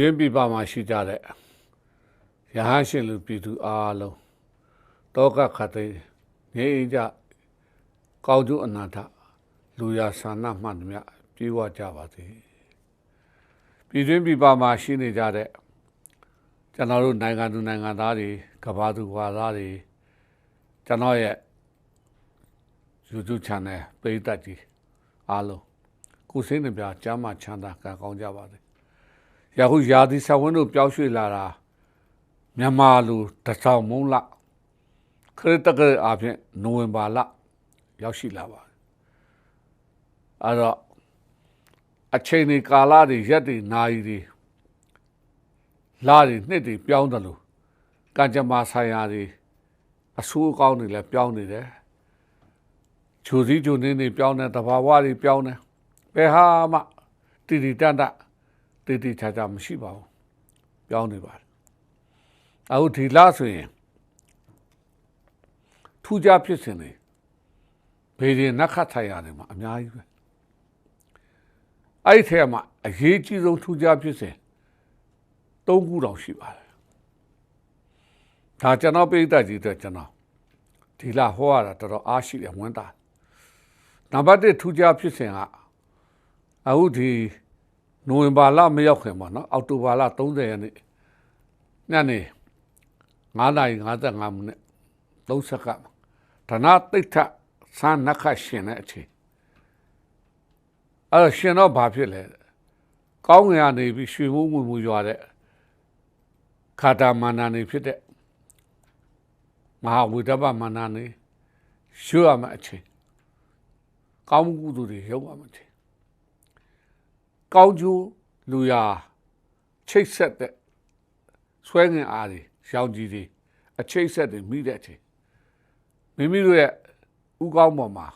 ရင်းပြပမှာရှိကြတဲ့ရဟန်းရှင်လူပြည်သူအားလုံးတောကခတ်သိငြိမ်းကြကောင်းကျိုးအနာထလူရဆန္ဒမှန်မြပြေဝကြပါစေပြည်တွင်းပြည်ပမှာရှိနေကြတဲ့ကျွန်တော်တို့နိုင်ငံသူနိုင်ငံသားတွေကမ္ဘာသူကမ္ဘာသားတွေကျွန်တော်ရဲ့ YouTube channel ပရိသတ်ကြီးအားလုံးကိုယ်စိတ်နှပြကျမ်းမာချမ်းသာကံကောင်းကြပါစေ ယခုယာဒီဆဝင်းတို့ပြောင်းရွှေ့လာတာမြန်မာလူတစ်ဆောင်မုံလခရစ်တကယ်အဖြစ်နိုဝင်ဘာလရောက်ရှိလာပါတယ်အဲ့တော့အချိန်ဒီကာလတွေရက်တွေနာရီတွေလတွေနှစ်တွေပြောင်းတယ်လို့ကံကြမ္မာဆိုင်ရာတွေအဆိုးအကောင်းတွေလည်းပြောင်းနေတယ်ဂျိုစည်းဂျိုနေနေပြောင်းတယ်တဘာဝတွေပြောင်းတယ်ဘယ်ဟာမှတည်တည်တတ်တတ် တည်တည်ချာချာမရှိပါဘူးပြောင်းနေပါတယ်အခုဒီလားဆိုရင်ထူးခြားဖြစ်စဉ်တွေဘေးရင်နက်ခတ်ထိုင်ရတယ်မှာအများကြီးပဲအဲ့ဒီထဲမှာအရေးကြီးဆုံးထူးခြားဖြစ်စဉ်၃ခုတောင်ရှိပါတယ်ဒါကျွန်တော်ပိဋကကြီးအတွက်ကျွန်တော်ဒီလာဟောရတာတော်တော်အားရှိတယ်ဝမ်းသာနံပါတ်1ထူးခြားဖြစ်စဉ်ကအခုဒီ နိုဝင်ဘာလမရောက်ခင်ပါနော်အောက်တိုဘာလ30ရက်နေ့ညနေ9:55မိနစ်30စက္ကန့်ဌာနတိတ်ထဆန်းနခရှင်တဲ့အချိန်အဲ့တော့ရှင်တော့ဘာဖြစ်လဲကောင်းငင်ကနေပြီးရွှေမိုးဝင်မှုရွာတဲ့ခါတာမာနာနေဖြစ်တဲ့မဟာဝိဒဗမာနာနေရွှေရမယ့်အချိန်ကောင်းမှုကုသိုလ်တွေရောက်ရမယ့်အချိန် ကောင်းကျိုးလူရာချိတ်ဆက်တဲ့ဆွဲငင်အားတွေရောင်ကြီးတွေအချိတ်ဆက်တွေမိတဲ့အချိန်မိမိတို့ရဲ့ဥကောင်းပေါ်မှာ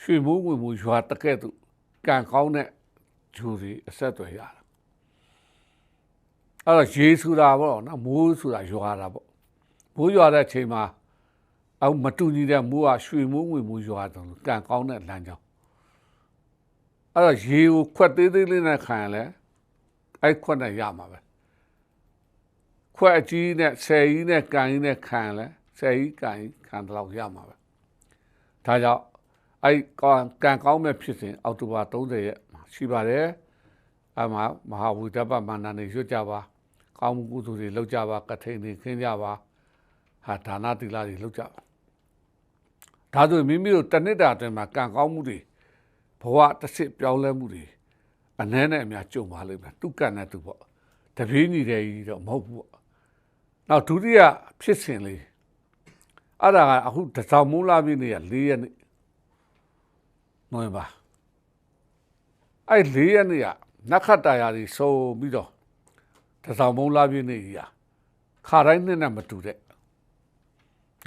ရွှေမိုးဝင်မှုရွာတကဲ့သို့ကံကောင်းတဲ့ဂျူတွေအဆက်တွေရတာအဲ့တော့ရေဆိုတာပေါ့နော်မိုးဆိုတာရွာတာပေါ့မိုးရွာတဲ့အချိန်မှာအောက်မတူညီတဲ့မိုးကရွှေမိုးဝင်မှုရွာတယ်ကံကောင်းတဲ့လမ်းကြောင်း အဲ့တော့ရေကိုခွက်သေးသေးလေးနဲ့ခံရလဲအဲ့ခွက်နဲ့ရမှာပဲခွက်အကြီးနဲ့ဆယ်ကြီးနဲ့ကန်ကြီးနဲ့ခံလဲဆယ်ကြီးကန်ကြီးခံတော့ရမှာပဲဒါကြောင့်အဲ့ကံကောင်းမဲ့ဖြစ်စဉ်အောက်တိုဘာ30ရက်ရှိပါတယ်အမမဟာဝိဒပမန္တနေရွတ်ကြပါကောင်းမှုကုသိုလ်တွေလုပ်ကြပါကထိန်တွေခင်းကြပါဟာဒါနတိလာတွေလုပ်ကြပါဒါဆိုမိမိတို့တနစ်တာအတွင်းမှာကံကောင်းမှုတွေ ဘဝတစ်စစ်ပြောင်းလဲမှုတွေအနှဲနဲ့အများကြုံပါလိမ့်မယ်သူကံနဲ့သူပေါ့တပင်းညီတဲ့ကြီးတော့မဟုတ်ဘူးပေါ့နောက်ဒုတိယဖြစ်စဉ်လေးအဲ့ဒါကအခုတစောင်းမိုးလာပြီနေရ၄ရက်နေ့နိုဝင်ဘာအဲ့၄ရက်နေ့ကနက္ခတ္တရာကြီးစုံပြီးတော့တစောင်းမိုးလာပြီနေကြီးခါတိုင်းနှစ်နဲ့မတူတဲ့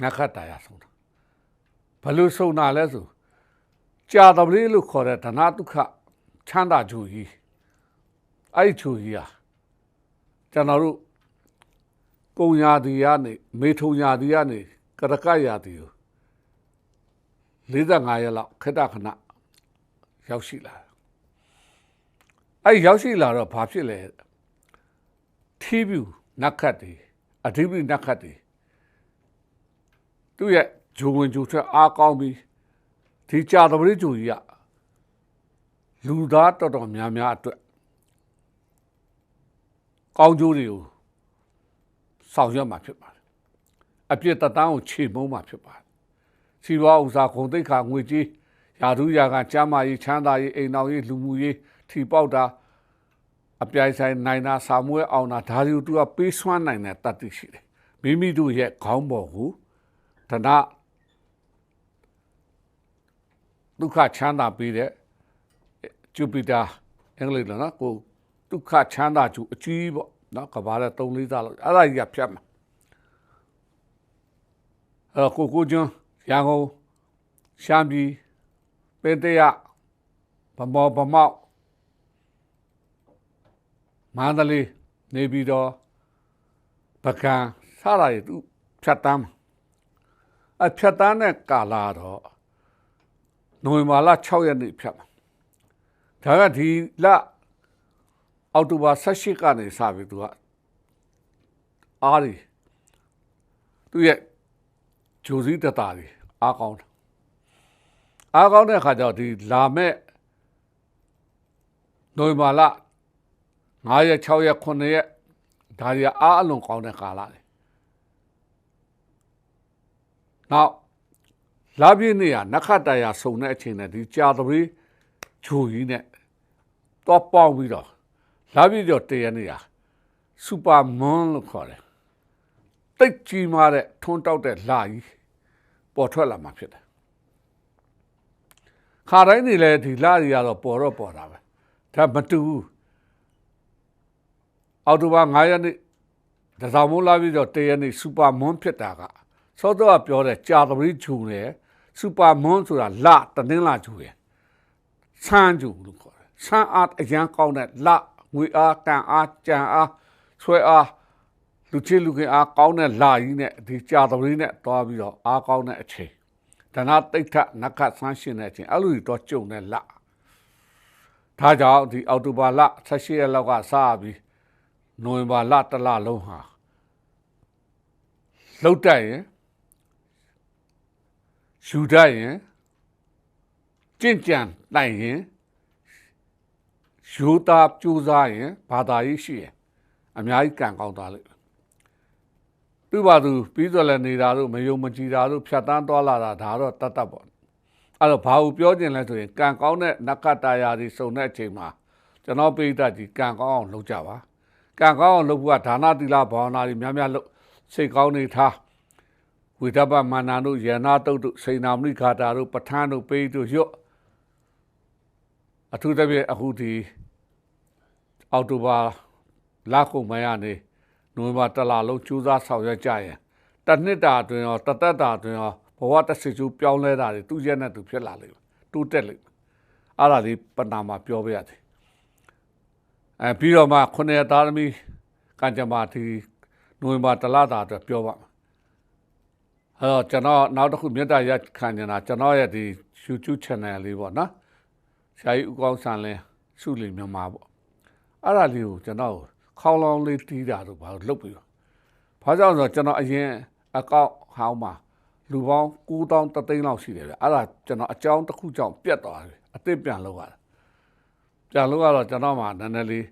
နက္ခတ္တရာဆုံးတာဘယ်လိုဆုံးတာလဲဆို ကြာတပလေးလို့ခေါ်တဲ့ဓနတုခချမ်းသာဂျူကြီးအဲ့ဒီဂျူကြီးဟာကျွန်တော်တို့ကုံရာတီကနေမေထုံရာတီကနေကရကရာတီကို45ရက်လောက်ခက်တခဏရောက်ရှိလာအဲ့ရောက်ရှိလာတော့ဘာဖြစ်လဲထီးပြူနတ်ခတ်တွေအဓိပ္ပာယ်နတ်ခတ်တွေသူ့ရဲ့ဂျိုဝင်ဂျိုထွက်အားကောင်းပြီး ဒီကြာတပရိဂျိုကြီးကလူသားတော်တော်များများအတွက်ကောင်းကျိုးတွေကိုဆောင်ရွက်မှာဖြစ်ပါတယ်အပြစ်တတန်းကိုခြေမုံမှာဖြစ်ပါတယ်စီဝါဥစားဂုံတိတ်ခါငွေကြီးယာဒူးယာကကျမ်းမာရေးချမ်းသာရေးအိမ်တော်ရေးလူမှုရေးထီပေါက်တာအပြိုင်ဆိုင်နိုင်တာစာမွေးအောင်တာဒါတွေကိုသူကပေးစွမ်းနိုင်တဲ့တတ်သိရှိတယ်မိမိတို့ရဲ့ခေါင်းပေါ်ကိုတဏ ဒုက္ခချမ်းသာပေးတဲ့ဂျူပီတာအင်္ဂလိပ်လိုနော်ကိုဒုက္ခချမ်းသာကျူအကြီးပေါ့နော်ကဘာလဲ3 4သားလောက်အဲ့ဒါကြီးကဖြတ်မှာအဲ့ကိုကိုကျွန်းရန်ကုန်ရှမ်းပြည်ပင်တရဗမော်ဗမောက်မန္တလေးနေပြည်တော်ပကံစတာတွေသူဖြတ်တမ်းအဖြတ်တမ်းတဲ့ကာလာတော့ နိုဝင်ဘာလ6ရက်နေ့ဖြတ်မှာဒါကဒီလအောက်တိုဘာ18ကနေစပြီးသူကအားရီသူရဲ့ဂျိုစီတတာတွေအားကောင်းတယ်အားကောင်းတဲ့အခါကျတော့ဒီလာမဲ့နိုဝင်ဘာလ9ရက်6ရက်9ရက်ဒါတွေကအားအလွန်ကောင်းတဲ့ကာလတွေနောက် လာပြည့်နေ့ကနခတရဆုံတဲ့အချိန်နဲ့ဒီကြာသပတေးဂျိုကြီးနဲ့တော့ပေါင်းပြီးတော့လာပြည့်တော့တရနေ့ဟာစူပါမွန်လို့ခေါ်တယ်တိတ်ကြီးမားတဲ့ထွန်းတောက်တဲ့လာကြီးပေါ်ထွက်လာမှာဖြစ်တယ်ခါတိုင်းနေလဲဒီလာကြီးကတော့ပေါ်တော့ပေါ်တာပဲဒါမတူဘူးအော်တိုဘာ9ရက်နေ့တစောင်းမိုးလာပြီးတော့တရက်နေ့စူပါမွန်ဖြစ်တာကစောတော့ကပြောတဲ့ကြာသပတေးဂျူတယ် စူပါမွန်ဆိုတာလတနင်္လာဂျူရယ်ဆန်းဂျူလို့ခေါ်တယ်ဆန်းအားအရန်ကောင်းတဲ့လငွေအားတန်အားကြံအားဆွဲအားလူချစ်လူခင်အားကောင်းတဲ့လာကြီးနဲ့ဒီကြာသပတေးနဲ့တွားပြီးတော့အားကောင်းတဲ့အချိန်ဒနာတိတ်ထနက္ခဆန်းရှင်တဲ့အချိန်အဲ့လိုတော့ကြုံတဲ့လဒါကြောင့်ဒီအောက်တိုဘာလ18ရက်လောက်ကစပြီးနိုဝင်ဘာလတစ်လလုံးဟာလှုပ်တက်ရင် ယူတတ်ရင်ကြင့်ကြံနိုင်ရင်ယူသားကြိုးစားရင်ဘာသာရေးရှိရင်အများကြီးကံကောင်းသွားလိမ့်မယ်သူ့ဘာသူပြီးတော့လည်းနေတာတို့မယုံမကြည်တာတို့ဖြတ်တန်းသွားလာတာဒါတော့တတ်တတ်ပေါ့အဲ့တော့ဘာကိုပြောကျင်လဲဆိုရင်ကံကောင်းတဲ့နက္ခတရာတွေစုံတဲ့အချိန်မှာကျွန်တော်ပိဋကကြီးကံကောင်းအောင်လုပ်ကြပါကံကောင်းအောင်လုပ်ဖို့ကဒါနသီလဘာဝနာတွေများများလုပ်စိတ်ကောင်းနေထား ဝိဒပမာနာတို့ယနာတုတ်တို့စိန်နာမိခါတာတို့ပဋ္ဌာန်းတို့ပိဋတို့ရွတ်အထူးသဖြင့်အခုဒီအောက်တိုဘာလကုံမရနေနိုဝင်ဘာတလလုံးကျူးစားဆောင်ရွက်ကြရင်တနှစ်တာအတွင်းရောတသက်တာအတွင်းရောဘဝတစ်စီကျူးပြောင်းလဲတာတွေသူရက်နဲ့သူဖြစ်လာလိမ့်မယ်တိုးတက်လိမ့်မယ်အဲ့ဒါလေးပဏာမှာပြောပြရတယ်အဲပြီးတော့မှခုနှစ်သားသမီးကံကြမ္မာဒီနိုဝင်ဘာတလတာအတွက်ပြောပါမယ် အဲ့တော့ကျွန်တော်နောက်တစ်ခုမြတ်တာရက်ခံနေတာကျွန်တော်ရဲ့ဒီ YouTube channel လေးပေါ့နော်ဆရာကြီးဦးကောင်းဆန်လင်းစုလီမြန်မာပေါ့အဲ့ဒါလေးကိုကျွန်တော်ခေါင်းလောင်းလေးတီးတာတို့ဘာလို့လုပ်ပြီးတော့ဘာကြောင့်ဆိုတော့ကျွန်တော်အရင်အကောင့်ဟောင်းမှာလူပေါင်း9000တသိန်းလောက်ရှိတယ်ဗျအဲ့ဒါကျွန်တော်အကြောင်းတစ်ခုကြောင့်ပြတ်သွားတယ်အစ်စ်ပြန်လောက်ရတာပြန်လောက်ရတော့ကျွန်တော်မှနည်းနည်းလေး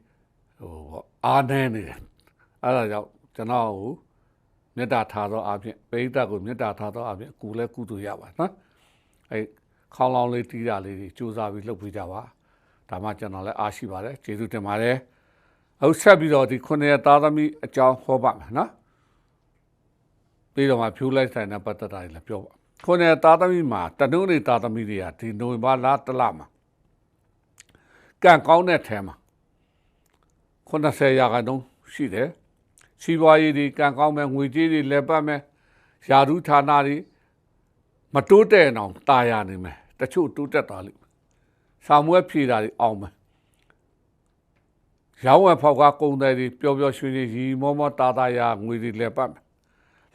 ဟိုပေါ့အားနေနေတယ်အဲ့ဒါကြောင့်ကျွန်တော်ကို မေတ္တာထားသောအဖြစ်ပိဋကကိုမေတ္တာထားသောအဖြစ်ကိုလည်းကုသိုလ်ရပါနော်အဲခေါင်းလောင်းလေးတီးတာလေးကြီးစူးစမ်းပြီးလုပ်ပေးကြပါဒါမှကျွန်တော်လည်းအားရှိပါတယ်ကျေးဇူးတင်ပါတယ်ဟုတ်ဆက်ပြီးတော့ဒီခုနှစ်သားသမီးအကြောင်းဟောပါမယ်နော်ပြီးတော့မှဖြူလိုက်ဆိုင်တဲ့ပတ်သက်တာလည်းပြောပါခုနှစ်သားသမီးမှာတနုံးနေသားသမီးတွေကဒီနိုဝင်ဘာလတလမှာကံကောင်းတဲ့ထဲမှာ90ရာခိုင်နှုန်းရှိတယ် စီးပွားရေးတွေကံကောင်းမဲ့ငွေကြေးတွေလည်းပတ်မဲ့ယာရုဌာနတွေမတိုးတဲ့အောင်ตายရနေမယ်တချို့တိုးတက်သွားလိမ့်မယ်စာမွဲဖြေတာတွေအောင်မယ်ရောင်းဝယ်ဖောက်ကကုန်တယ်တွေပျော်ပျော်ရွှင်ရွှင်ရီမောမောတာတာယာငွေတွေလည်းပတ်မယ်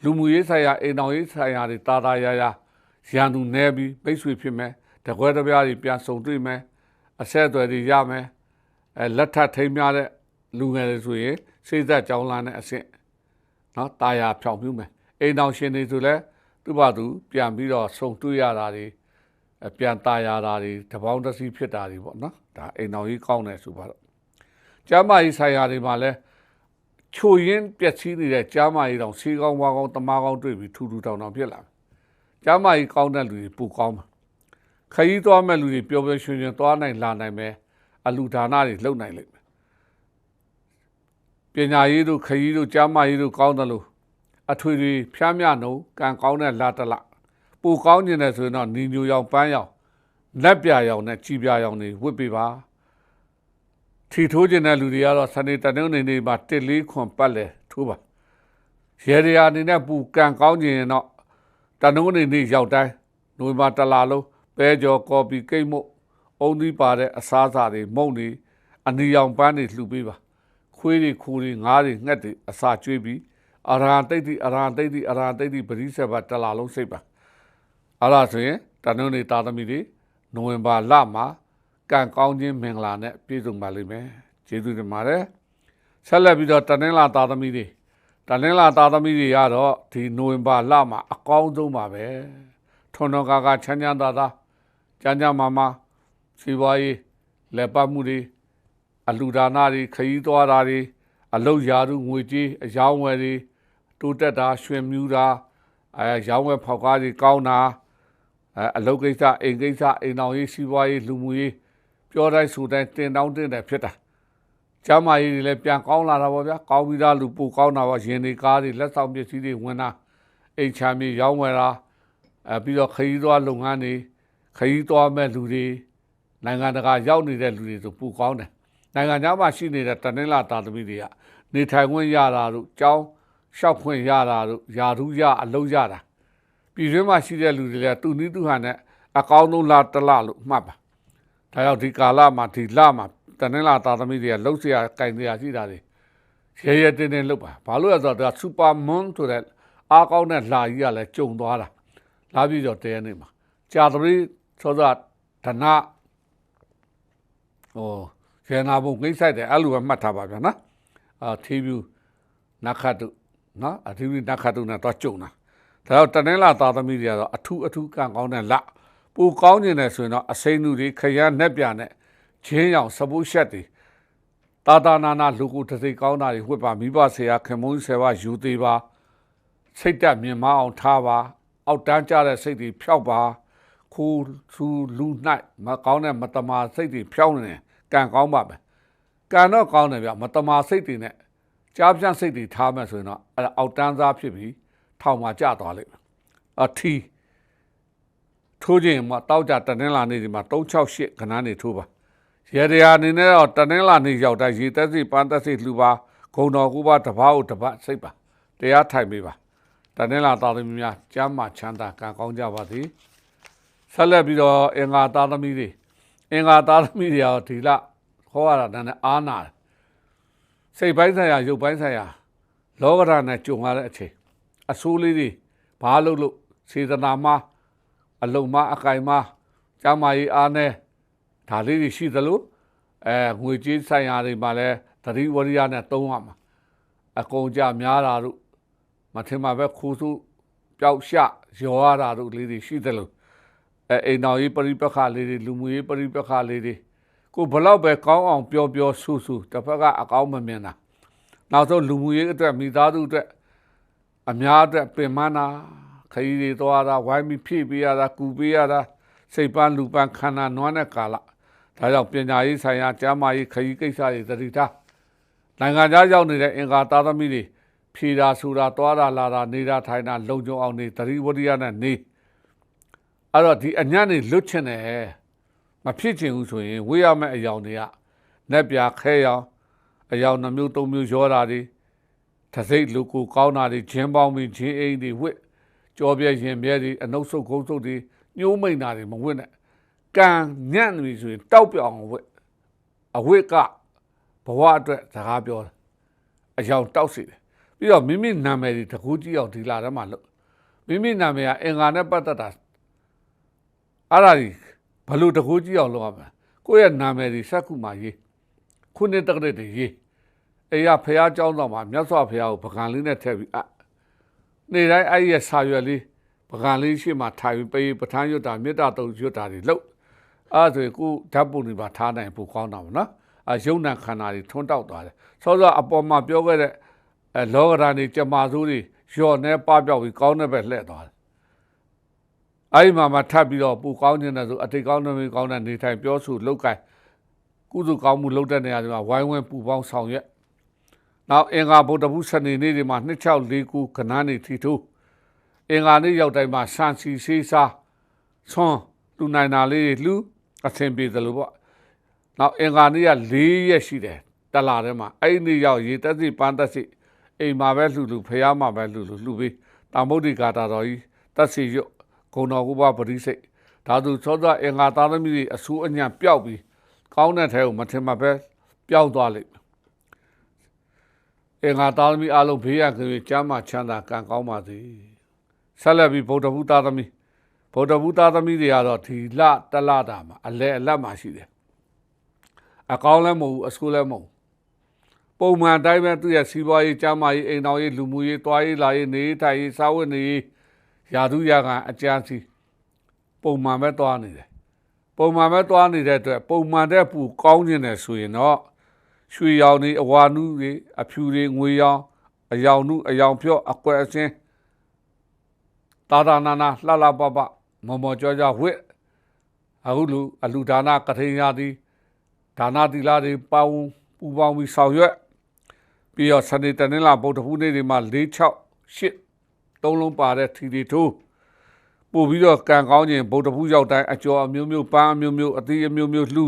လူမှုရေးဆိုင်ရာအိမ်တော်ရေးဆိုင်ရာတွေတာတာယာယာရန်သူနေပြီးပိတ်ဆွေဖြစ်မယ်တကွဲတပြားတွေပြန်ဆုံတွေ့မယ်အဆက်အသွယ်တွေရမယ်အဲလက်ထပ်ထိမ်းများတဲ့လူငယ်တွေဆိုရင် စိတ်သက်ကြောင်းလာတဲ့အဆင့်နော်တာယာဖြောင်ပြူးမယ်အိမ်တော်ရှင်တွေဆိုလဲသူ့ဘာသူပြန်ပြီးတော့ဆုံတွေ့ရတာတွေပြန်တာယာတာတွေတပေါင်းတစီဖြစ်တာတွေပေါ့နော်ဒါအိမ်တော်ကြီးကောင်းတယ်ဆိုပါတော့ကျမ်းမာရေးဆိုင်ရာတွေမှာလဲချိုရင်းပျက်စီးနေတဲ့ကျမ်းမာရေးတောင်ဆေးကောင်းဝါကောင်းတမားကောင်းတွေ့ပြီးထူထူထောင်ထောင်ဖြစ်လာတယ်ကျမ်းမာရေးကောင်းတဲ့လူတွေပူကောင်းပါခရီးသွားမဲ့လူတွေပျော်ပျော်ရွှင်ရွှင်သွားနိုင်လာနိုင်မယ်အလူဒါနတွေလုပ်နိုင်လိမ့်မယ် ပညာရေးတို့ခရီးတို့ကျမ်းမာရေးတို့ကောင်းတယ်လို့အထွေထွေဖျားမြနှုံကံကောင်းတဲ့လာတလပူကောင်းနေတယ်ဆိုရင်တော့နီညိုရောင်ပန်းရောင်လက်ပြရောင်နဲ့ကြည်ပြရောင်တွေဝတ်ပေးပါထီထိုးခြင်းတဲ့လူတွေကတော့စနေတနင်္ဂနွေနေ့မှာတစ်လေးခွန်ပတ်လဲထိုးပါရေရီယာအနေနဲ့ပူကံကောင်းခြင်းရင်တော့တနင်္ဂနွေနေ့ရောက်တိုင်းနိုဝင်ဘာတလလုံးပဲကြော်ကော်ပီကိတ်မို့အုံသီးပါတဲ့အစားအစာတွေမုံတွေအနီရောင်ပန်းတွေလှူပေးပါ ခွေးတွေခူတွေငါးတွေငှက်တွေအစာကျွေးပြီးအရာတိတ်တိအရာတိတ်တိအရာတိတ်တိပရိစ္ဆေဘတလလုံးစိတ်ပါအဲ့ဒါဆိုရင်တနင်္ဂနွေသားသမီးတွေနိုဝင်ဘာလမှာကံကောင်းခြင်းမင်္ဂလာနဲ့ပြည့်စုံပါလိမ့်မယ်ကျေးဇူးတင်ပါတယ်ဆက်လက်ပြီးတော့တနင်္လာသားသမီးတွေတနင်္လာသားသမီးတွေကတော့ဒီနိုဝင်ဘာလမှာအကောင်းဆုံးပါပဲထွန်းတော်ကာကချမ်းချမ်းသာသာကြမ်းကြမ်းမာမာစီးပွားရေးလက်ပတ်မှုတွေ အလူဒါနာတွေခရီးသွားတာတွေအလုတ်ရာထူးငွေကြေးအယောင်းဝယ်တွေတိုးတက်တာရွှင်မြူတာအဲရောင်းဝယ်ဖောက်ကားတွေကောင်းတာအဲအလုတ်ကိစ္စအိမ်ကိစ္စအိမ်တော်ရေးစီးပွားရေးလူမှုရေးပြောတိုင်းဆိုတိုင်းတင်တောင်းတင်တယ်ဖြစ်တာကျမ်းမာရေးတွေလည်းပြန်ကောင်းလာတာပေါ့ဗျာကောင်းပြီးသားလူပိုကောင်းတာပေါ့ရင်တွေကားတွေလက်ဆောင်ပစ္စည်းတွေဝင်တာအိမ်ချမ်းမြေရောင်းဝယ်တာအဲပြီးတော့ခရီးသွားလုပ်ငန်းတွေခရီးသွားမဲ့လူတွေနိုင်ငံတကာရောက်နေတဲ့လူတွေဆိုပိုကောင်းတယ် နိုင်ငံခြားမှာရှိနေတဲ့တနင်္လာတာသမီတွေကနေထိုင်ခွင့်ရတာတို့ကြောင်းလျှောက်ခွင့်ရတာတို့ယာထူးရအလုပ်ရတာပြည်တွင်းမှာရှိတဲ့လူတွေလည်းသူနည်းသူဟန်နဲ့အကောင်းဆုံးလာတစ်လလို့မှတ်ပါဒါကြောင့်ဒီကာလမှာဒီလမှာတနင်္လာသားသမီးတွေကလှုပ်ရှားကင်တရားရှိတာတွေရဲရဲတင်းတင်းလှုပ်ပါဘာလို့လဲဆိုတော့ဒါစူပါမွန်ဆိုတဲ့အားကောင်းတဲ့လာကြီးကလည်းကြုံသွားတာလာပြီးတော့တဲနေမှာကြာသပတေးသောသောဓနဟို ရေနာဘုံကိစ္စတဲ့အဲ့လိုပဲမှတ်ထားပါဗျာနော်အာသီးဗျူနခတ်တုနော်အသီးဗျူနခတ်တုနဲ့တော့ကြုံတာဒါတော့တနင်္လာသားသမီးတွေကတော့အထူးအထူးကံကောင်းတဲ့လပူကောင်းနေတယ်ဆိုရင်တော့အစိမ့်လူတွေခရမ်းနဲ့ပြနဲ့ချင်းရောင်စပုတ်ရှက်တွေတာတာနာနာလူကိုတစ်စိတ်ကောင်းတာတွေဝှက်ပါမိဘဆရာခင်မုန်းဆယ်ပါယူသေးပါစိတ်တက်မြင်မအောင်ထားပါ အောက်တန်းကြတဲ့စိတ်တွေဖြောက်ပါခိုးဆူလူ၌မကောင်းတဲ့မတမာစိတ်တွေဖြောင်းနေတယ် ကံကောင်းပါပဲကံတော့ကောင်းတယ်ဗျမတမာစိတ်တွေနဲ့ကြားပြန့်စိတ်တွေထားမှဆိုရင်တော့အဲ့ဒါအောက်တန်းသားဖြစ်ပြီးထောင်မှာကျသွားလိမ့်မယ်အထီးထိုးခြင်းမှာတောက်ကြတနင်္လာနေ့ဒီမှာ368ခဏနေထိုးပါရေတရာအနေနဲ့တော့တနင်္လာနေ့ရောက်တိုင်းရေသက်စီပန်းသက်စီလှူပါဂုံတော်ကူပါတပားကိုတပတ်စိတ်ပါတရားထိုင်ပေးပါတနင်္လာသားသမီးများကျမ်းမာချမ်းသာကံကောင်းကြပါစေဆက်လက်ပြီးတော့အင်္ဂါသားသမီးတွေ အင်္ဂါသားသမီးတွေရောဒီလခေါ်ရတာတန်းနဲ့အာနာတယ်စိတ်ပိုင်းဆိုင်ရာရုပ်ပိုင်းဆိုင်ရာလောကဓာတ်နဲ့ကြုံရတဲ့အချိန်အဆိုးလေးတွေဘာလို့လို့စေတနာမှာအလုံမအကင်မကျမ်းမာရေးအားနဲ့ဒါလေးတွေရှိသလိုအဲငွေကြေးဆိုင်ရာတွေမှာလည်းသတိဝရိယနဲ့သုံးရမှာအကုန်ကြများတာတို့မထင်မှပဲခိုးစုပျောက်ရှရောရတာတို့လေးတွေရှိသလို အဲအိမ်တော်ရေးပရိပက္ခလေးတွေလူမှုရေးပရိပက္ခလေးတွေကိုဘလောက်ပဲကောင်းအောင်ပြောပြောဆူဆူတစ်ဖက်ကအကောင်းမမြင်တာနောက်ဆုံးလူမှုရေးအတွက်မိသားစုအတွက်အများအတွက်ပင်မနာခရီးတွေသွားတာဝိုင်းပြီးဖြည့်ပေးရတာကူပေးရတာစိတ်ပန်းလူပန်းခန္ဓာနွမ်းတဲ့ကာလဒါကြောင့်ပညာရေးဆိုင်ရာကျမ်းမာရေးခရီးကိစ္စတွေသတိထားနိုင်ငံခြားရောက်နေတဲ့အင်္ဂါသားသမီးတွေဖြေတာဆိုတာသွားတာလာတာနေတာထိုင်တာလုံခြုံအောင်နေသတိဝရိယနဲ့နေ အဲ့တော့ဒီအညံ့နေလွတ်ချင်တယ်မဖြစ်ချင်ဘူးဆိုရင်ဝေးရမယ့်အယောင်တွေကနက်ပြခဲရောင်အယောင်နှမျိုးသုံးမျိုးရောတာတွေတစိမ့်လူကိုကောင်းတာတွေဂျင်းပေါင်းပြီးဂျင်းအိမ်တွေဝစ်ကြောပြဲရင်ပြဲတွေအနှုတ်ဆုပ်ခုံးဆုပ်တွေညှိုးမိန်တာတွေမဝစ်နဲ့ကံညံ့နေပြီဆိုရင်တောက်ပြောင်ဝစ်အဝစ်ကဘဝအတွက်စကားပြောတယ်အယောင်တောက်စီတယ်ပြီးတော့မိမိနာမည်တွေတကူးကြည့်အောင်ဒီလာထဲမှာလို့မိမိနာမည်ကအင်္ဂါနဲ့ပတ်သက်တာ အဲ့ဒါကြီးဘလို့တကူးကြည့်အောင်လုပ်ရမလဲကိုယ့်ရဲ့နာမည်တွေစက္ခုမှာရေးခုနှစ်တက္ကရာတွေရေး အေးရဖះเจ้าတော်မှာမြတ်စွာဘုရားကိုပကံလေးနဲ့ထည့်ပြီးအနေတိုင်းအဲ့ဒီရဲ့စာရွက်လေးပကံလေးရှိမှထိုင်ပြီးပေးပဋ္ဌာန်းရွတ်တာမေတ္တာတုံရွတ်တာတွေလုပ်အဲ့ဒါဆိုရင်ကိုဓာတ်ပုံတွေပါထားနိုင်ပိုကောင်းတာပေါ့နော်အယုံနာခန္ဓာတွေထွန်းတောက်သွားတယ်ဆောစောအပေါ်မှာပြောခဲ့တဲ့အဲလောကဓာတ်တွေကြမာစိုးတွေလျော့နေပပြောက်ပြီးကောင်းတဲ့ဘက်လှည့်သွားတယ် အဲ့ဒီမှာမှထပ်ပြီးတော့ပူကောင်းခြင်းနဲ့ဆိုအတိတ်ကောင်းတဲ့မိကောင်းတဲ့နေထိုင်ပြောဆိုလောက်ကင်ကုသိုလ်ကောင်းမှုလုပ်တဲ့နေရာတွေမှာဝိုင်းဝန်းပူပေါင်းဆောင်ရွက်နောက်အင်္ဂါဗုဒ္ဓဘုစနေနေ့တွေမှာ2649ခဏနေထီထိုးအင်္ဂါနေ့ရောက်တိုင်းမှာဆန်စီစေးစားဆွန်းလူနိုင်တာလေးတွေလှူအဆင်ပြေသလိုပေါ့နောက်အင်္ဂါနေ့က၄ရက်ရှိတယ်တလာထဲမှာအဲ့ဒီနေ့ရောက်ရေတက်စီပန်းတက်စီအိမ်မှာပဲလှူလှူဖះမှာပဲလှူလှူလှူပြီးတာမုဒ္ဒိကာတာတော်ကြီးတက်စီရွတ် ဂုံတော်ကုဘပရိစိတ်ဓာတုသောသောအင်္ဂါသားသမီးတွေအဆူအညံ့ပျောက်ပြီးကောင်းတဲ့ထဲကိုမထင်မှပဲပျောက်သွားလိမ့်မယ်အင်္ဂါသားသမီးအလုံးဘေးရန်ကလေးကျမ်းမာချမ်းသာကံကောင်းပါစေဆက်လက်ပြီးဗုဒ္ဓဘုသားသမီးဗုဒ္ဓဘုသားသမီးတွေကတော့ဒီလတလတာမှာအလဲအလတ်မှာရှိတယ်အကောင်းလည်းမဟုတ်ဘူးအဆိုးလည်းမဟုတ်ဘူးပုံမှန်အတိုင်းပဲသူ့ရဲ့စီးပွားရေးကျန်းမာရေးအိမ်တော်ရေးလူမှုရေးသွားရေးလာရေးနေရေးထိုင်ရေးစားဝတ်နေရေး ယာတုရကအကြမ်းစီပုံမှန်ပဲသွားနေတယ်ပုံမှန်ပဲသွားနေတဲ့အတွက်ပုံမှန်တဲ့ပူကောင်းခြင်းတယ်ဆိုရင်တော့ရွှေရောင်တွေအဝါနုတွေအဖြူတွေငွေရောင်အယောင်နုအယောင်ဖြော့အကွက်အစင်းတာတာနာနာလှလှပပမော်မော်ကြောကြောဝစ်အခုလူအလူဒါနာကထိန်ရာသည်ဒါနာတိလာတွေပေါင်းပူပေါင်းပြီးဆောင်ရွက်ပြီးတော့စနေတနင်္လာဗုဒ္ဓဟူးနေ့တွေမှာ4 6 8 သုံးလုံးပါတဲ့ထီတီထိုးပို့ပြီးတော့ကံကောင်းခြင်းဗုဒ္ဓဟူးရောက်တိုင်းအကျော်အမျိုးမျိုးပန်းအမျိုးမျိုးအသီးအမျိုးမျိုးလှူ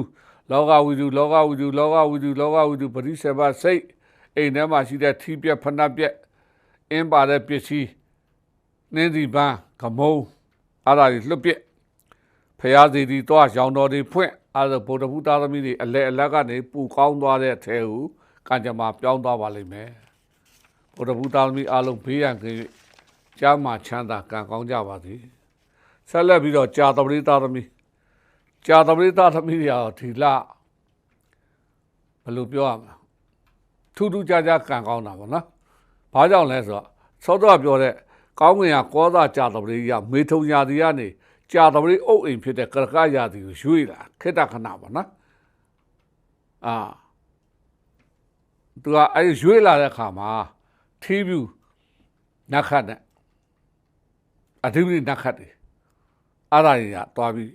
လောကဝိတုလောကဝိတုလောကဝိတုလောကဝိတုပရိစေဘစိတ်အိမ်ထဲမှာရှိတဲ့ထီးပြက်ဖဏပြက်အင်းပါတဲ့ပစ္စည်းနှင်းစီပန်းကမုံအဲ့ဒါတွေလွတ်ပြက်ဖရာစီတီတော့ရောင်တော်တွေဖွင့်အဲ့ဒါဗုဒ္ဓဘုသားသမီးတွေအလဲအလက်ကနေပူကောင်းသွားတဲ့အထဲကိုကံကြမ္မာပြောင်းသွားပါလိမ့်မယ်ဗုဒ္ဓဘုသားသမီးအားလုံးဘေးရန်ကင်း၍ ကြားမှာချမ်းသာကံကောင်းကြပါစေဆက်လက်ပြီးတော့ကြာတပရိသားသမီးကြာတပရိသားသမီးတွေရောဒီလဘယ်လိုပြောရမလဲထူးထူးခြားခြားကံကောင်းတာပေါ့နော်ဘာကြောင့်လဲဆိုတော့သောတော့ပြောတဲ့ကောင်းငင်ကကောသာကြာတပရိကမေထုံညာတီကနေကြာတပရိအုပ်အိမ်ဖြစ်တဲ့ကရကရာတီကိုရွေ့လာခေတ္တခဏပေါ့နော်အာသူကအဲရွေ့လာတဲ့ခါမှာထီးပြူနတ်ခတ်နဲ့ အဓိပတိနတ်ခတ်တွေအဲ့ဒါတွေကတွားပြီး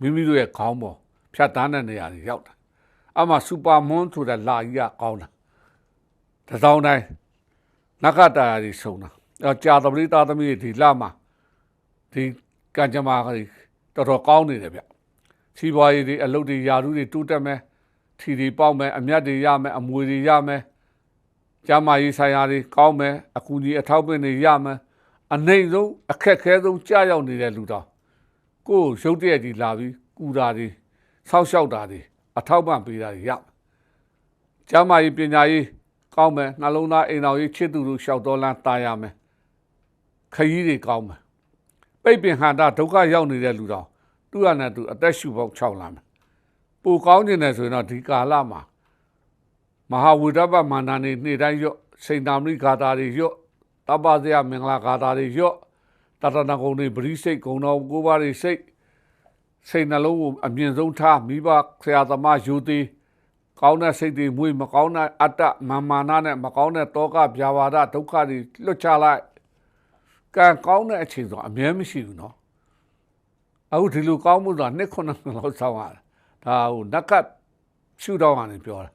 မိမိတို့ရဲ့ခေါင်းပေါ်ဖြတ်တန်းတဲ့နေရာတွေရောက်တာအမှစူပါမွန်ဆိုတဲ့လာကြီးကကောင်းတာတစ်စောင်းတိုင်းနတ်ခတ်တရားတွေစုံတာအဲကြာတပရိသားသမီးတွေဒီလမှာဒီကံကြမ္မာတွေတော်တော်ကောင်းနေတယ်ဗျစီးပွားရေးတွေအလုပ်တွေယာရုတွေတိုးတက်မယ်ထီတွေပေါက်မယ်အမြတ်တွေရမယ်အမွေတွေရမယ်ကျမ်းမာရေးဆိုင်ရာတွေကောင်းမယ်အကူကြီးအထောက်ပံ့တွေရမယ် အနေဆုံးအခက်ခဲဆုံးကြာရောက်နေတဲ့လူတော်ကိုယ်ရုပ်တရက်ကြီးလာပြီးကူတာတွေဆောက်ရှောက်တာတွေအထောက်ပံ့ပေးတာတွေရကျမ်းမာရေးပညာရေးကောင်းမယ်နှလုံးသားအိမ်တော်ရေးချစ်သူတို့ရှောက်တော်လန်းတာရမယ်ခရီးတွေကောင်းမယ်ပိတ်ပင်ဟန္တာဒုက္ခရောက်နေတဲ့လူတော်သူ့ရနဲ့သူအသက်ရှူပေါက်6လမ်းမယ်ပူကောင်းနေတယ်ဆိုရင်တော့ဒီကာလမှာမဟာဝိဒဘမန္တန်နေနေ့တိုင်းရော့စိန်တာမရိဂါတာတွေရော့ တပ္ပဇယမင်္ဂလာဂါတာတွေရော့တတနာကုံတွေပရိစိတ်ကုံတော်ကိုပါတွေစိတ်စိတ်နှလုံးကိုအမြင့်ဆုံးထားမိဘဆရာသမားယူသည်ကောင်းတဲ့စိတ်တွေမွေးမကောင်းတဲ့အတ္တမာမာနနဲ့မကောင်းတဲ့တောကဗျာပါဒဒုက္ခတွေလွတ်ချလိုက်ကံကောင်းတဲ့အချိန်ဆိုအမြဲမရှိဘူးနော်အခုဒီလိုကောင်းမှုဆိုတာနှစ်ခုနှစ်လောက်ဆောင်းရတယ်ဒါဟိုနက်ကတ်ရှုတော့ကနေပြောတာ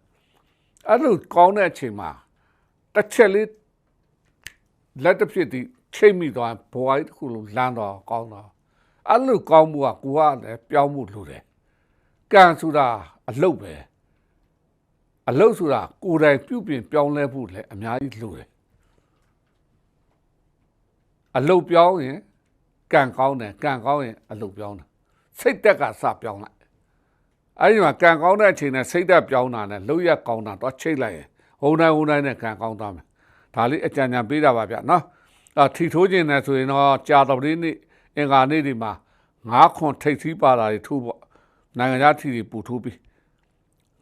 အဲ့လိုကောင်းတဲ့အချိန်မှာတစ်ချက်လေး လက်တစ်ဖြစ်ဒီချိတ်မိသွားဘဝကြီးတစ်ခုလုံးလမ်းတော့ကောင်းတော့အဲ့လိုကောင်းမှုကကိုကလည်းပြောင်းမှုလိုတယ်ကံဆိုတာအလုတ်ပဲအလုတ်ဆိုတာကိုယ်တိုင်ပြုပြင်ပြောင်းလဲဖို့လည်းအများကြီးလိုတယ်အလုတ်ပြောင်းရင်ကံကောင်းတယ်ကံကောင်းရင်အလုတ်ပြောင်းတယ်စိတ်တက်ကစပြောင်းလိုက်အဲ့ဒီမှာကံကောင်းတဲ့အချိန်နဲ့စိတ်သက်ပြောင်းတာနဲ့လှုပ်ရက်ကောင်းတာတော့ချိတ်လိုက်ရင်ဟိုတိုင်းဟိုတိုင်းနဲ့ကံကောင်းသွားမယ် ဒါလေးအကြံဉာဏ်ပေးတာပါဗျနော်အထီထိုးခြင်းနဲ့ဆိုရင်တော့ကြာတော်လေးနေ့အင်္ဂါနေ့ဒီမှာငါးခွန်ထိတ်သီးပါတာတွေထိုးပေါ့နိုင်ငံသားထီတွေပူထိုးပြီး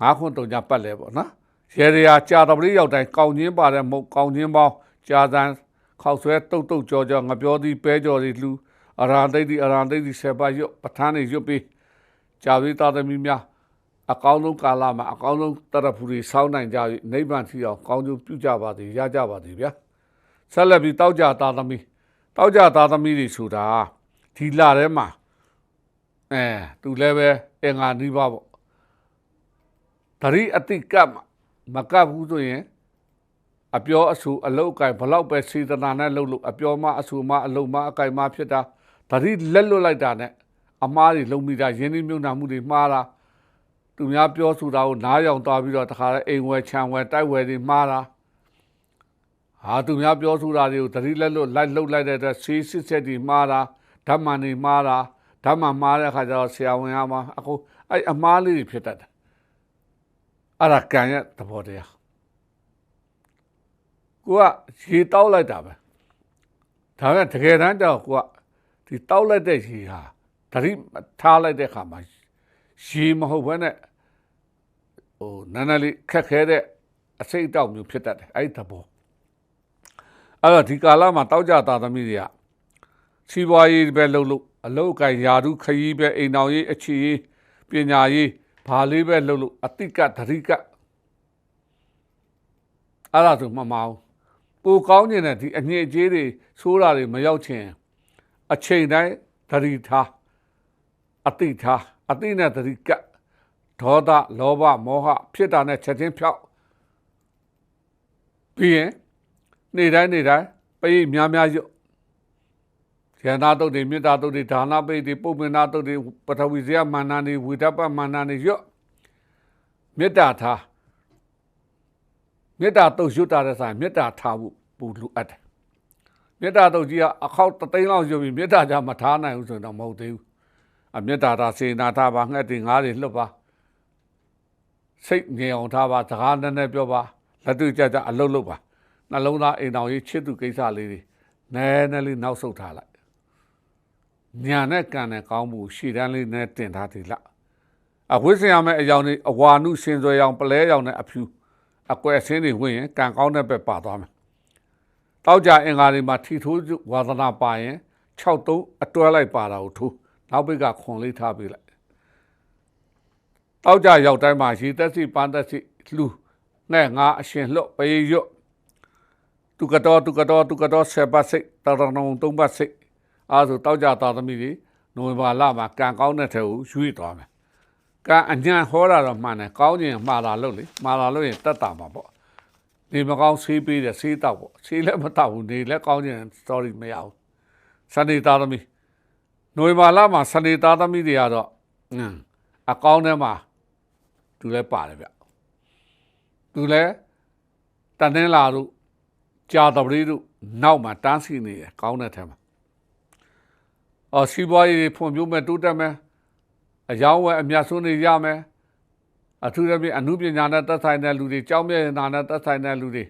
ငါးခွန်တုံကြပတ်လဲပေါ့နော်ရေရရာကြာတော်လေးရောက်တိုင်းကောင်းချင်းပါတဲ့မုတ်ကောင်းချင်းပေါင်းကြာတန်းခောက်ဆွဲတုတ်တုတ်ကြောကြောငပြောသည်ပဲကြော်သည်လှူအရာတိတ်ဒီအရာတိတ်ဒီဆေပါရွတ်ပဋ္ဌာန်းတွေရွတ်ပြီးကြာဝိသားသမီးများ အကောင်းဆုံးကာလမှာအကောင်းဆုံးတရဖူတွေစောင်းနိုင်ကြ၍နိဗ္ဗာန်ထီအောင်ကောင်းကျိုးပြုကြပါသည်ရကြပါသည်ဗျာဆက်လက်ပြီးတောက်ကြသားသမီးတောက်ကြသားသမီးတွေဆိုတာဒီလထဲမှာအဲသူလည်းပဲအင်္ဂါနိဗ္ဗာန်ပေါ့တရိအတိကမမကပ်ဘူးဆိုရင်အပြောအဆူအလုတ်အကင်ဘလောက်ပဲစေတနာနဲ့လှုပ်လို့အပြောမအဆူမအလုတ်မအကင်မဖြစ်တာတတိလက်လွတ်လိုက်တာနဲ့အမားတွေလုံမိတာရင်းနှီးမြုပ်နှံမှုတွေမှားတာ သူများပြောဆိုတာကိုနားယောင်သွားပြီးတော့တခါလဲအိမ်ဝယ်ခြံဝယ်တိုက်ဝယ်တွေမှားတာဟာသူများပြောဆိုတာတွေကိုတတိလက်လွတ်လိုက်လှုပ်လိုက်တဲ့အတွက်ဆေးစစ်ဆက်တွေမှားတာဓမ္မန်တွေမှားတာဓမ္မမှားတဲ့အခါကျတော့ဆရာဝန်ကမှအခုအဲ့အမားလေးတွေဖြစ်တတ်တယ်အဲ့ဒါကံရဲ့သဘောတရားကိုကရေတောက်လိုက်တာပဲဒါပေမဲ့တကယ်တမ်းကျတော့ကိုကဒီတောက်လိုက်တဲ့ရေဟာတတိထားလိုက်တဲ့အခါမှာရေမဟုတ်ဘဲနဲ့ ဟိုနန်းနလေးခက်ခဲတဲ့အစိတ်အတောက်မျိုးဖြစ်တတ်တယ်အဲ့ဒီသဘောအဲ့တော့ဒီကာလမှာတောက်ကြသားသမီးတွေကစီးပွားရေးပဲလုပ်လို့အလုတ်ကရာဓုခရီးပဲအိမ်တော်ရေးအခြေရေးပညာရေးဘာလေးပဲလုပ်လို့အတိကသတိကအဲ့ဒါဆိုမမအောင်ပိုကောင်းနေတဲ့ဒီအညစ်အကြေးတွေဆိုးတာတွေမရောက်ချင်အချိန်တိုင်းသတိထားအတိထားအတိနဲ့သတိက ဒေါသလောဘမောဟဖြစ်တာနဲ့ချက်ချင်းဖြောက်ပြီးရင်နေ့တိုင်းနေ့တိုင်းပိများများရွတ်ရဟနာတုတ်တွေမေတ္တာတုတ်တွေဒါနပိတ်တွေပုပ္ပနာတုတ်တွေပထဝီဇယမာနတွေဝိဒပမာနတွေရွတ်မေတ္တာထားမေတ္တာတုတ်ရွတ်တာတဲ့ဆိုင်မေတ္တာထားဖို့ပူလူအပ်တယ်မေတ္တာတုတ်ကြီးကအခောက်တသိန်းလောက်ရွတ်ပြီးမေတ္တာကြမထားနိုင်ဘူးဆိုတော့မဟုတ်သေးဘူးအမေတ္တာထားစေနာထားပါငှက်တွေငါးတွေလှုပ်ပါ စိတ်ငြိမ်အောင်ထားပါစကားနည်းနည်းပြောပါလက်တွေ့ကြကြအလုပ်လုပ်ပါနှလုံးသားအိမ်တော်ရေးချစ်သူကိစ္စလေးတွေနည်းနည်းလေးနောက်ဆုတ်ထားလိုက်ညာနဲ့ကံနဲ့ကောင်းမှုရှည်တန်းလေးနဲ့တင်ထားသေးလားအဝိဇ္ဇာမဲ့အယောင်တွေအဝါနုရှင်စွဲရောင်ပလဲရောင်နဲ့အဖြူအကွယ်ဆင်းတွေဝင်ရင်ကံကောင်းတဲ့ဘက်ပါသွားမယ်တောက်ကြအင်္ဂါတွေမှာထီထိုးဝါသနာပါရင်6တုံးအတွဲလိုက်ပါတာကိုထိုးနောက်ဘက်ကခွန်လေးထားပေးလိုက် တောက်ကြရောက်တိုင်းမှာရေသက်စီပန်းသက်စီလှူနဲ့ငါအရှင်လွတ်ပေးရွတ်သူကတော့သူကတော့သူကတော့ဆယ်ပတ်စိတ်တရဏုံသုံးပတ်စိတ်အားဆိုတောက်ကြသားသမီးတွေနိုဝင်ဘာလမှာကံကောင်းတဲ့ထဲကိုရွေ့သွားမယ်ကံအညံဟောတာတော့မှန်တယ်ကောင်းခြင်းမှားတာလို့လေမှားတာလို့ရင်တက်တာမှာပေါ့နေမကောင်းဆေးပေးတယ်ဆေးတောက်ပေါ့ဆေးလည်းမတောက်ဘူးနေလည်းကောင်းခြင်း sorry မရဘူးစနေသားသမီးနိုဝင်ဘာလမှာစနေသားသမီးတွေကတော့အင်းအကောင်းထဲမှာ သူလည်းပါတယ်ဗျသူလည်းတန်တင်းလာတို့ကြာတပတိတို့နောက်မှာတန်းစီနေတယ်ကောင်းတဲ့ထဲမှာအော်စီးပွားရေးဖွံ့ဖြိုးမဲ့တိုးတက်မဲ့အယောင်းဝယ်အမြတ်ဆုံးနေရမယ်အထူးသဖြင့်အမှုပညာနဲ့သက်ဆိုင်တဲ့လူတွေကြောင်းမြဲနာနဲ့သက်ဆိုင်တဲ့လူတွေ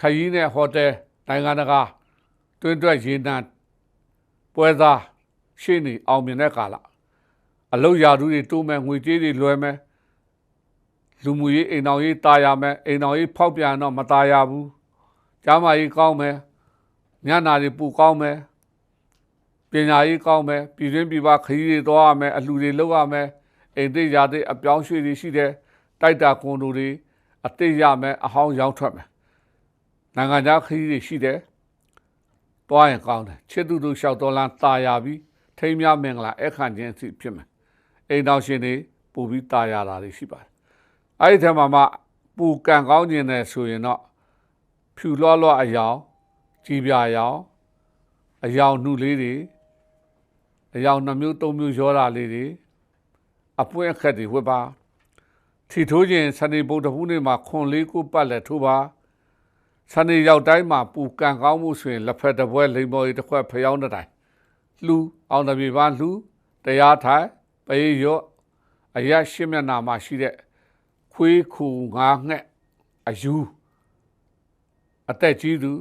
ခရီးနဲ့ဟိုတယ်နိုင်ငံတကာတွင်းတွက်ရေနံပွဲစားရှေ့နေအောင်မြင်တဲ့ကာလ အလုတ်ရာထူးတွေတိုးမဲ့ငွေကြေးတွေလွှဲမဲ့လူမှုရေးအိမ်တော်ရေးตายရမယ်အိမ်တော်ရေးဖောက်ပြန်တော့မตายရဘူးကျမ်းမာရေးကောင်းမယ်ညနာတွေပူကောင်းမယ်ပညာရေးကောင်းမယ်ပြည်တွင်းပြည်ပခရီးတွေသွားရမယ်အလှူတွေလုပ်ရမယ်အိမ်သိရာသိအပြောင်းရွှေ့တွေရှိတယ်တိုက်တာကွန်ဒိုတွေအသိရမယ်အဟောင်းရောင်းထွက်မယ်နိုင်ငံခြားခရီးတွေရှိတယ်တွားရင်ကောင်းတယ်ချစ်သူတို့လျှောက်တော်လန်းตายရပြီးထိမ်းများမင်္ဂလာအခန့်ချင်းစီဖြစ်မယ် အိမ်တော်ရှင်တွေပူပြီးตายရတာတွေရှိပါတယ်အဲ့ဒီထဲမှာမှပူကန်ကောင်းခြင်းနဲ့ဆိုရင်တော့ဖြူလွှားလွှားအယောင်ကြီးပြာယောင်အယောင်နှုလေးတွေအယောင်နှမျိုးသုံးမျိုးရောတာလေးတွေအပွင့်အခက်တွေဝတ်ပါထီထိုးခြင်းစနေဗုဒ္ဓဟူးနေ့မှာခွန်လေးကိုပတ်လက်ထိုးပါစနေရောက်တိုင်းမှာပူကန်ကောင်းမှုဆိုရင်လက်ဖက်တစ်ပွဲလိမ်မော်ရီတစ်ခွက်ဖျောင်းတဲ့တိုင်လှူအောင်တပြေပါလှူတရားထိုင် ပေးရော့အရရှင်းမျက်နာမှာရှိတဲ့ခွေးခူငါငှက်အယူအသက်ကြီးသူ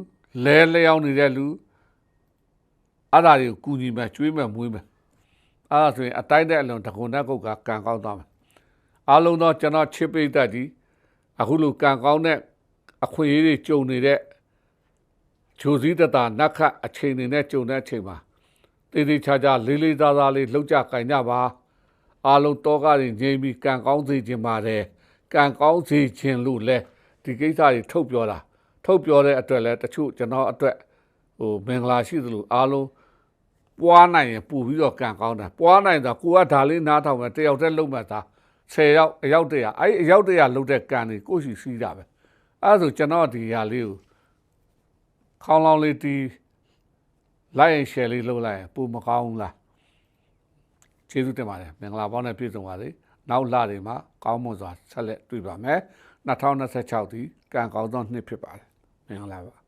လဲလျောင်းနေတဲ့လူအဲ့ဒါတွေကိုကူညီမယ်ကျွေးမယ်မွေးမယ်အဲ့ဒါဆိုရင်အတိုင်းတဲ့အလုံးတကုံတက်ကုတ်ကကံကောင်းသွားမယ်အားလုံးသောကျွန်တော်ချစ်ပိတ်သက်ဒီအခုလိုကံကောင်းတဲ့အခွင့်အရေးတွေကြုံနေတဲ့ဂျိုစည်းတတာနတ်ခတ်အချိန်တွေနဲ့ကြုံတဲ့အချိန်မှာတည်တည်ချာချာလေးလေးသားသားလေးလှုပ်ကြကင်ကြပါ အားလုံးတောကားတွေငြိမ်းပြီးကံကောင်းစေခြင်းပါတယ်ကံကောင်းစေခြင်းလို့လဲဒီကိစ္စတွေထုတ်ပြောတာထုတ်ပြောတဲ့အတွက်လဲတချို့ကျွန်တော်အတွက်ဟိုမင်္ဂလာရှိသလိုအားလုံးပွားနိုင်ရင်ပူပြီးတော့ကံကောင်းတာပွားနိုင်တာကိုကဒါလေးနားထောင်မယ်တယောက်တည်းလုံးမှသာ10ယောက်အယောက်တရာအဲ့အယောက်တရာလုံးတဲ့ကံတွေကိုရှိစီးတာပဲအဲ့ဒါဆိုကျွန်တော်ဒီဟာလေးကိုခေါင်းလောင်းလေးတီးလိုက်ရင် share လေးလုပ်လိုက်ရင်ပူမကောင်းဘူးလား ကျေးဇူးတင်ပါတယ်မင်္ဂလာပေါင်းနဲ့ပြည့်စုံပါစေနောက်လတွေမှာကောင်းမွန်စွာဆက်လက်တွေ့ပါမယ်2026ဒီကံကောင်းသောနှစ်ဖြစ်ပါတယ်မင်္ဂလာပါ